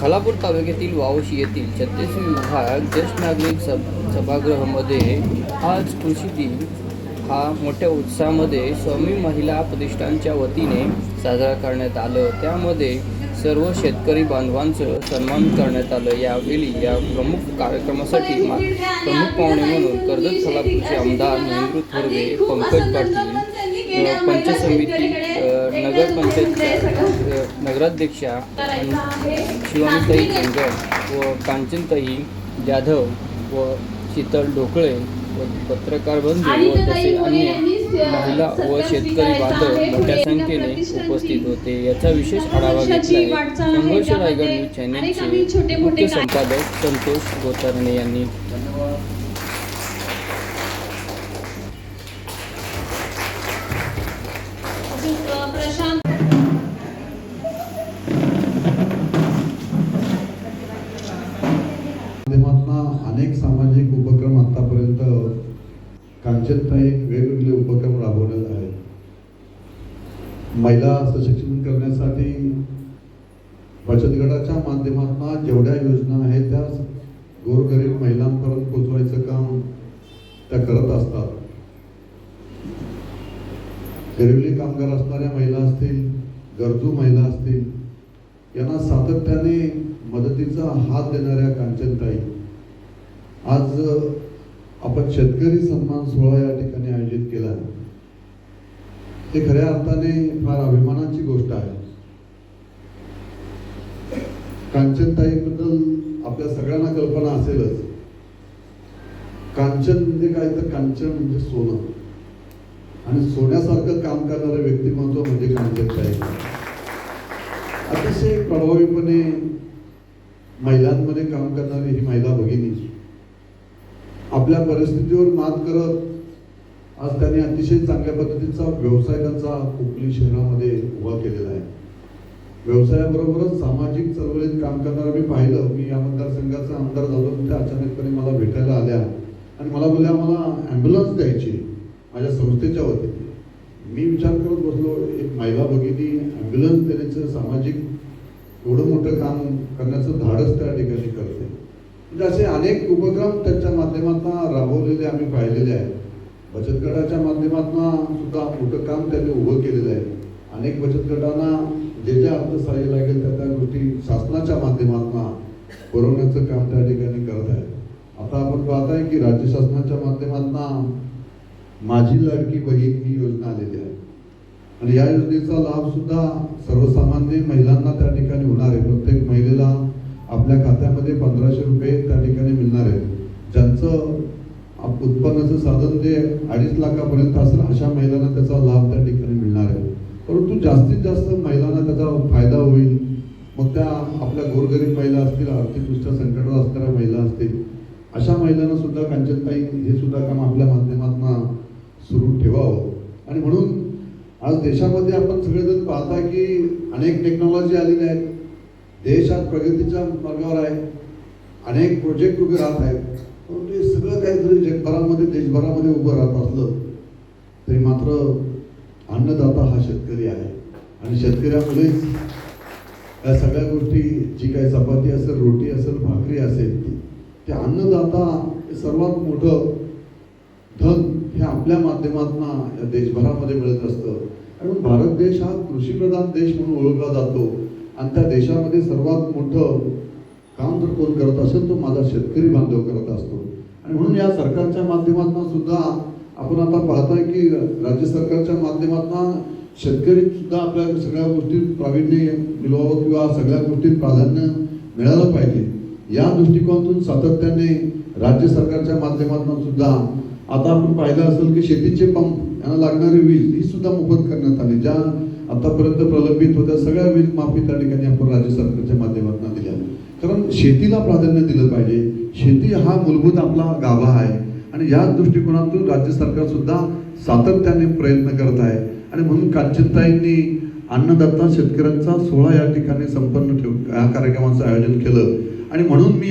खालापूर तालुक्यातील वावशी येथील छत्तीसवी विभाग ज्येष्ठ नागरिक सभ सभागृहामध्ये आज कृषी दिन. हा मोठ्या उत्साहामध्ये स्वामी महिला प्रतिष्ठानच्या वतीने साजरा करण्यात आलं. त्यामध्ये सर्व शेतकरी बांधवांचं सन्मान करण्यात आलं. यावेळी या प्रमुख कार्यक्रमासाठी मा- प्रमुख पाहुणे म्हणून कर्जत खालापूरचे आमदार महेंद्र थोरवे पंकज पाटील समिती पंचायत समिती अ, नगरपंचायतच्या अ, नगराध्यक्षा शिवानीताई केंगड व कांचनताई जाधव व शीतल ढोकळे व पत्रकार बंधू व तसे अन्य महिला व शेतकरी बांधव मोठ्या संख्येने उपस्थित होते. याचा विशेष आढावा घेतला संघर्ष रायगड न्यूज चॅनेलचे मुख्य संपादक संतोष गोतरणे यांनी. महिला सशक्तीकरण करण्यासाठी बचत गटाच्या माध्यमातून जेवढ्या योजना आहेत त्या गोरगरीब महिलांपर्यंत पोचवायचं काम त्या करत असतात. गरिबी कामगार असणाऱ्या महिला असतील गरजू महिला असतील यांना सातत्याने मदतीचा हात देणाऱ्या कांचनताई. आज आपण शेतकरी सन्मान सोहळा या ठिकाणी आयोजित केला हे खऱ्या अर्थाने फार अभिमानाची गोष्ट आहे. कांचनताईबद्दल आपल्या सगळ्यांना कल्पना असेलच. कांचन म्हणजे काय तर कांचन म्हणजे सोनं. आणि सोन्यासारखं काम करणारं व्यक्तिमत्व म्हणजे कांचनताई. अतिशय प्रभावीपणे महिलांमध्ये काम करणारी ही महिला भगिनी. आपल्या परिस्थितीवर मात करत आज त्यांनी अतिशय चांगल्या पद्धतीचा व्यवसाय त्यांचा कोकणी शहरामध्ये उभा केलेला आहे. व्यवसायाबरोबरच सामाजिक चळवळीत काम करणारं मी पाहिलं. मी या मतदारसंघाचा आमदार झालो. त्या अचानकपणे मला भेटायला आल्या. आणि मला बोलल्या मला ॲम्ब्युलन्स द्यायची माझ्या संस्थेच्या वतीने. मी विचार करत बसलो. एक महिला भगिनी ॲम्ब्युलन्स देण्याचं सामाजिक एवढं मोठं काम करण्याचं धाडस त्या ठिकाणी करते. म्हणजे असे अनेक उपक्रम त्यांच्या माध्यमातून राबवलेले आम्ही पाहिलेले आहेत. बचत गटाच्या माध्यमातून सुद्धा मोठं काम त्यांनी उभं केलेलं आहे. अनेक बचत गटांना जे जे अर्थसहाय्य लागेल त्या त्या गोष्टी शासनाच्या माध्यमातून पुरवण्याचं काम त्या ठिकाणी करत आहे आता आपण पाहताय की राज्य शासनाच्या माध्यमातून माझी लाडकी बहीण ही योजना आलेली आहे. आणि या योजनेचा लाभ सुद्धा सर्वसामान्य महिलांना त्या ठिकाणी होणार आहे. प्रत्येक महिलेला आपल्या खात्यामध्ये पंधराशे रुपये त्या ठिकाणी मिळणार आहेत ज्यांचं आप- उत्पन्नाचं साधन जे चाळीस लाखापर्यंत असेल अशा महिलांना त्याचा लाभ त्या ठिकाणी मिळणार आहे. परंतु जास्तीत जास्त महिलांना त्याचा फायदा होईल. मग त्या आपल्या गोरगरीब महिला असतील आर्थिकदृष्ट्या संकटात असणाऱ्या महिला असतील अशा महिलांना सुद्धा कांचनताई हे सुद्धा काम आपल्या माध्यमातून सुरू ठेवावं. आणि म्हणून आज देशामध्ये आपण सगळेजण पाहता की अनेक टेक्नॉलॉजी आलेल्या आहेत. देश आज प्रगतीच्या मार्गावर आहे. अनेक प्रोजेक्ट उभे राहत आहेत. परंतु हे सगळं काही जरी जगभरामध्ये देशभरामध्ये उभं राहत असलं तरी मात्र अन्नदाता हा शेतकरी आहे. आणि शेतकऱ्यामुळेच या सगळ्या गोष्टी जी काही चपाती असेल रोटी असेल भाकरी असेल ते अन्नदाता हे सर्वात मोठं धन हे आपल्या माध्यमातून या देशभरामध्ये मिळत असतं. आणि भारत देश हा कृषीप्रधान देश म्हणून ओळखला जातो. आणि त्या देशामध्ये सर्वात मोठं काम जर कोण करत असेल तो माझा शेतकरी बांधव करत असतो. आणि म्हणून या सरकारच्या माध्यमातून सुद्धा आपण आता पाहतोय की राज्य सरकारच्या माध्यमातून शेतकरी सुद्धा आपल्या सगळ्या गोष्टीत प्रावीण्य मिळवावं किंवा सगळ्या गोष्टीत प्राधान्य मिळालं पाहिजे. या दृष्टिकोनातून सातत्याने राज्य सरकारच्या माध्यमातून सुद्धा आता आपण पाहिलं असेल की शेतीचे पंप यांना लागणारी वीज ही सुद्धा मोफत करण्यात आली. ज्या आतापर्यंत प्रलंबित होत्या सगळ्या वीज माफी त्या ठिकाणी आपण राज्य सरकारच्या माध्यमातून दिल्या. कारण शेतीला प्राधान्य दिलं पाहिजे. शेती हा मूलभूत आपला गाभा आहे. आणि या दृष्टिकोनातून राज्य सरकार सुद्धा सातत्याने प्रयत्न करत आहे. आणि म्हणून कांचनताईंनी अन्नदाता शेतकऱ्यांचा सोहळा या ठिकाणी संपन्न ठेव या कार्यक्रमाचं आयोजन केलं. आणि म्हणून मी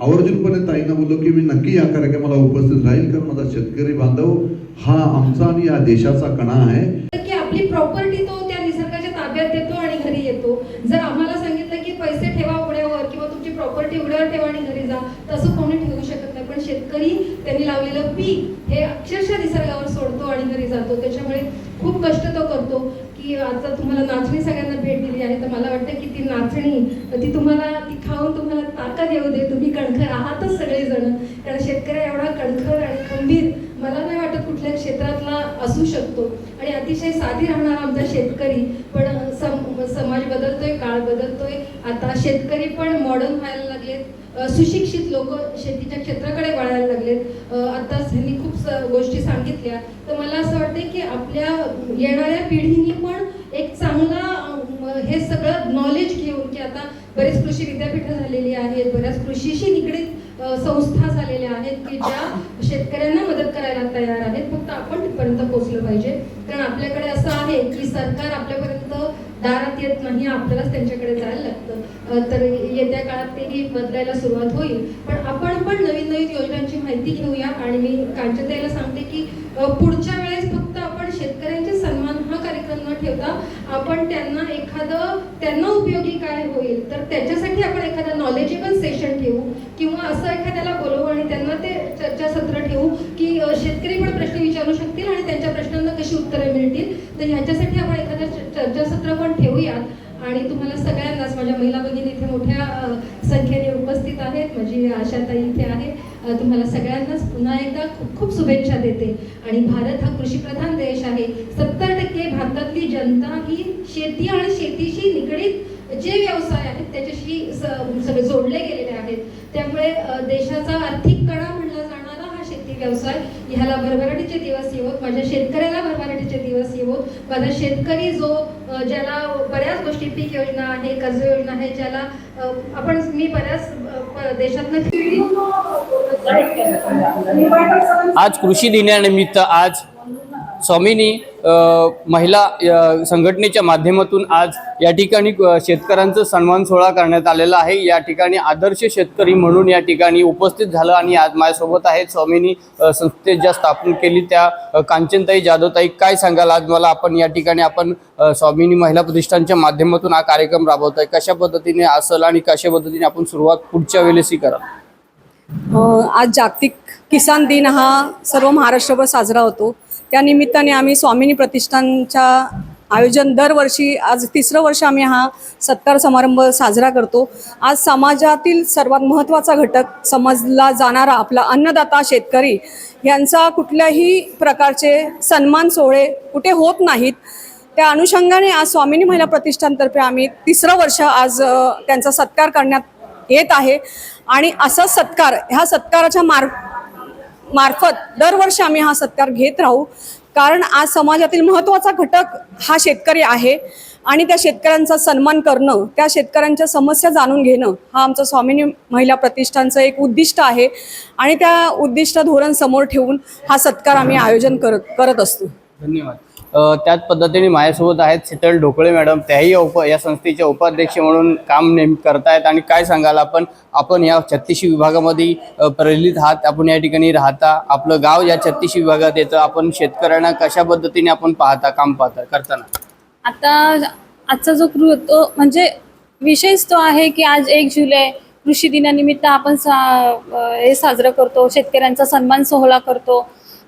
आवर्जूनपणे ताईंना बोललो की मी नक्की या कार्यक्रमाला उपस्थित राहील कारण माझा शेतकरी बांधव हा आमचा आणि या देशाचा कणा आहे. की आपली प्रॉपर्टी तो त्या निसर्गाच्या ताब्यात देतो आणि घरी येतो. जर आम्हाला सांगितलं की पैसे ठेवा उघड्यावर किंवा वाटते उघड्यावर ठेवा आणि घरी जा तसं कोणी ठेवू शकत नाही. पण शेतकरी त्यांनी लावलेलं पीक हे अक्षरशः निसर्गावर सोडतो आणि घरी जातो. त्याच्यामुळे खूप कष्ट तो करतो की आता तुम्हाला नाचणी सगळ्यांना भेट दिली आहे तर मला वाटतं की ती नाचणी ती तुम्हाला ती खाऊन तुम्हाला ताकद येऊ दे. तुम्ही कणखर आहातच सगळेजण. कारण शेतकरी एवढा कणखर आणि खंबीर मला नाही वाटत कुठल्या क्षेत्रातला असू शकतो. आणि अतिशय साधी राहणारा आमचा शेतकरी. पण सम समाज बदलतोय काळ बदलतोय. आता शेतकरी पण मॉडर्न व्हायला सुशिक्षित लोक शेतीच्या क्षेत्राकडे वळायला लागलेत. आत्ताच ह्यांनी खूप स- गोष्टी सांगितल्या. तर मला असं वाटतं की आपल्या येणाऱ्या पिढीनी पण एक चांगला हे सगळं नॉलेज घेऊन की आता बरेच कृषी विद्यापीठं झालेली आहेत बऱ्याच कृषीशी निगडीत संस्था झालेल्या आहेत की ज्या शेतकऱ्यांना मदत करायला तयार आहेत. फक्त आपण तिथपर्यंत पोहोचलं पाहिजे. कारण आपल्याकडे असं आहे की सरकार आपल्यापर्यंत दारात येत नाही आपल्यालाच त्यांच्याकडे जायला लागतं. तर येत्या काळात तेही बदलायला सुरुवात होईल. पण आपण पण नवीन नवीन योजनांची माहिती घेऊया आणि मी कांचनताईला सांगते की पुढच्या वेळेस फक्त आपण शेतकऱ्यांचे सन्मान हा कार्यक्रम न ठेवता आपण त्यांना एखादं त्यांना उपयोगी काय होईल तर त्याच्यासाठी आपण एखादं नॉलेजेबल सेशन ठेवू किंवा असं एखाद्याला बोलवू आणि त्यांना ते चर्चासत्र ठेवू की शेतकरी पण प्रश्न विचारू शकतील आणि त्यांच्या प्रश्नांना कशी उत्तरं मिळतील. तर ह्याच्यासाठी आपण एखादं चर्चासत्र पण ठेवूयात. आणि तुम्हाला सगळ्यांनाच माझ्या महिला भगिनी इथे मोठ्या अ, संख्येने उपस्थित आहेत माझी आशाताई इथे आहे. तुम्हाला सगळ्यांनाच पुन्हा एकदा खूप खूप शुभेच्छा देते. आणि भारत हा कृषीप्रधान देश आहे. सत्तर टक्के भारतातली जनता ही शेती आणि शेतीशी निगडीत जे व्यवसाय आहेत त्याच्याशी स- सगळे जोडले गेलेले आहेत. त्यामुळे देशाचा आर्थिक कणा म्हणला जाणारा हा शेती व्यवसाय ह्याला भरभराटीचे दिवस येवोत माझ्या शेतकऱ्याला भरभराटीचे दिवस येवोत. माझा शेतकरी जो ज्याला बऱ्याच गोष्टी पीक योजना आहे कर्ज योजना आहे ज्याला आपण मी बऱ्याच देशातनं आज कृषी दिनानिमित्त आज स्वामीनी महिला संघटनेच्या माध्यमातून आज या ठिकाणी शेतकऱ्यांचा सन्मान सोहळा करण्यात आलेला आहे. या ठिकाणी आदर्श शेतकरी म्हणून या ठिकाणी उपस्थित झालं आणि आज माझ्यासोबत आहेत स्वामिनी संस्थेत ज्या स्थापन केली त्या कांचनताई जाधवताई. काय सांगाल? आज मला आपण या ठिकाणी आपण अ, स्वामिनी महिला प्रतिष्ठानच्या माध्यमातून हा कार्यक्रम राबवताय. कशा पद्धतीने असेल आणि कशा पद्धतीने आपण सुरुवात पुढच्या वेळेसही करा आज जागतिक किसान दिन हा सर्व महाराष्ट्रभर साजरा होतो. त्या निमित्ताने आम्ही स्वामिनी प्रतिष्ठानच्या आयोजन दरवर्षी आज तिसरं वर्ष आम्ही हा सत्कार समारंभ साजरा करतो. आज समाजातील सर्वात महत्त्वाचा घटक समजला जाणारा आपला अन्नदाता शेतकरी यांचा कुठल्याही प्रकारचे सन्मान सोहळे कुठे होत नाहीत. त्या अनुषंगाने आज स्वामिनी महिला प्रतिष्ठानतर्फे आम्ही तिसरं वर्ष आज त्यांचा सत्कार करण्यात येत आहे. आणि असा सत्कार ह्या सत्काराच्या मार मार्फत दरवर्षी आम्ही हा सत्कार घेत राहू. कारण आज समाजातील महत्त्वाचा घटक हा शेतकरी आहे आणि त्या शेतकऱ्यांचा सन्मान करणं त्या शेतकऱ्यांच्या समस्या जाणून घेणं हा आमचं स्वामिनी महिला प्रतिष्ठानचं एक उद्दिष्ट आहे. आणि त्या उद्दिष्ट धोरण समोर ठेवून हा सत्कार आम्ही आयोजन करत करत असतो. धन्यवाद. त्याच पद्धतीने माझ्यासोबत आहेत शीतल ढोकळे मॅडम. त्याही उप या संस्थेच्या उपाध्यक्ष म्हणून काम नेम करतायत आणि काय सांगाल आपण? आपण या छत्तीसशी विभागामध्ये प्रलित आहात. आपण या ठिकाणी राहता. आपलं गाव या छत्तीसशी विभागात येतं. आपण शेतकऱ्यांना कशा पद्धतीने आपण पाहता काम पाहता करताना? आता आजचा जो कृ तो म्हणजे विषयच तो आहे की आज एक जुलै कृषी दिनानिमित्त आपण सा हे साजरं करतो. शेतकऱ्यांचा सन्मान सोहळा करतो.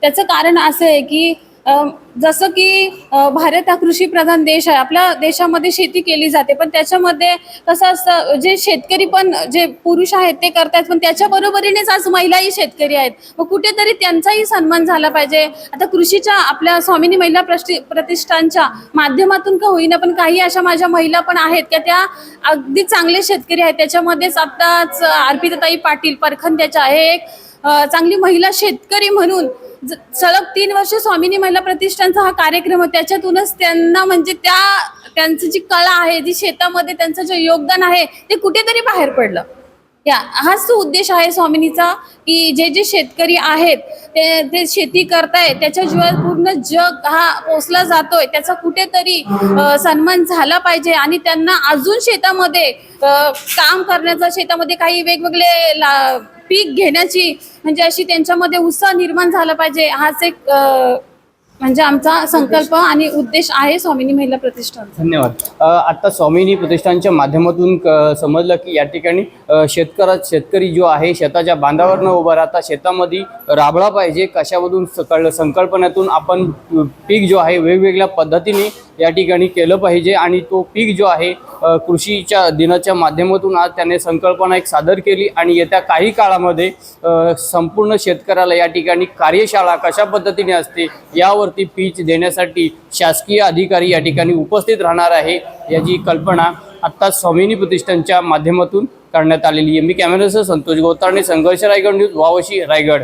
त्याचं कारण असं आहे की जसं की भारत हा कृषीप्रधान देश आहे. आपल्या देशामध्ये शेती केली जाते पण त्याच्यामध्ये कसं असतं जे शेतकरी पण जे पुरुष आहेत ते करतात पण त्याच्या बरोबरीनेच आज महिलाही शेतकरी आहेत. मग कुठेतरी त्यांचाही सन्मान झाला पाहिजे. आता कृषीच्या आपल्या स्वामिनी महिला प्रष्टी प्रतिष्ठानच्या माध्यमातून का होईना पण काही अशा माझ्या महिला पण आहेत की त्या अगदी चांगले शेतकरी आहेत. त्याच्यामध्येच आत्ताच अर्पिताताई पाटील परखंद्याच्या आहे एक चांगली महिला शेतकरी म्हणून ज- सलग तीन वर्ष स्वामिनी महिला प्रतिष्ठानचा हा कार्यक्रम त्याच्यातूनच त्यांना म्हणजे त्या त्यांचं जी कला आहे जी शेतामध्ये त्यांचं जे योगदान आहे ते कुठेतरी बाहेर पडलं. या हाच तो उद्देश आहे स्वामिनीचा की जे जे शेतकरी आहेत ते ते शेती करतायत त्याच्या जीवात पूर्ण जग हा पोचला जातोय त्याचा कुठेतरी सन्मान झाला पाहिजे आणि त्यांना अजून शेतामध्ये काम करण्याचा शेतामध्ये काही वेगवेगळे ला पीक घेण्याची म्हणजे अशी त्यांच्यामध्ये उत्साह निर्माण झाला पाहिजे हाच एक म्हणजे आमचा संकल्प आणि उद्देश आहे स्वामिनी महिला प्रतिष्ठान. धन्यवाद. आता स्वामिनी प्रतिष्ठानच्या माध्यमातून क- समजलं की या ठिकाणी शेतकरा शेतकरी जो आहे शेताच्या बांधावर न उभा राहता शेतामध्ये राबळा पाहिजे कशामधून सकळ संकल्पनेतून आपण पीक जो आहे वेगवेगळ्या पद्धतीने या ठिकाणी केलं पाहिजे आणि तो पीक जो आहे कृषीच्या दिनाच्या माध्यमातून आज त्याने संकल्पना एक सादर केली आणि येत्या काही काळामध्ये संपूर्ण शेतकऱ्याला या ठिकाणी कार्यशाळा कशा पद्धतीने असते यावर यावरती पीच देण्यासाठी शासकीय अधिकारी या ठिकाणी उपस्थित राहणार आहे याची कल्पना आत्ता स्वामिनी प्रतिष्ठानच्या माध्यमातून करण्यात आलेली आहे. मी कॅमेरासह संतोष गोतारणे संघर्ष रायगड न्यूज वावशी रायगड.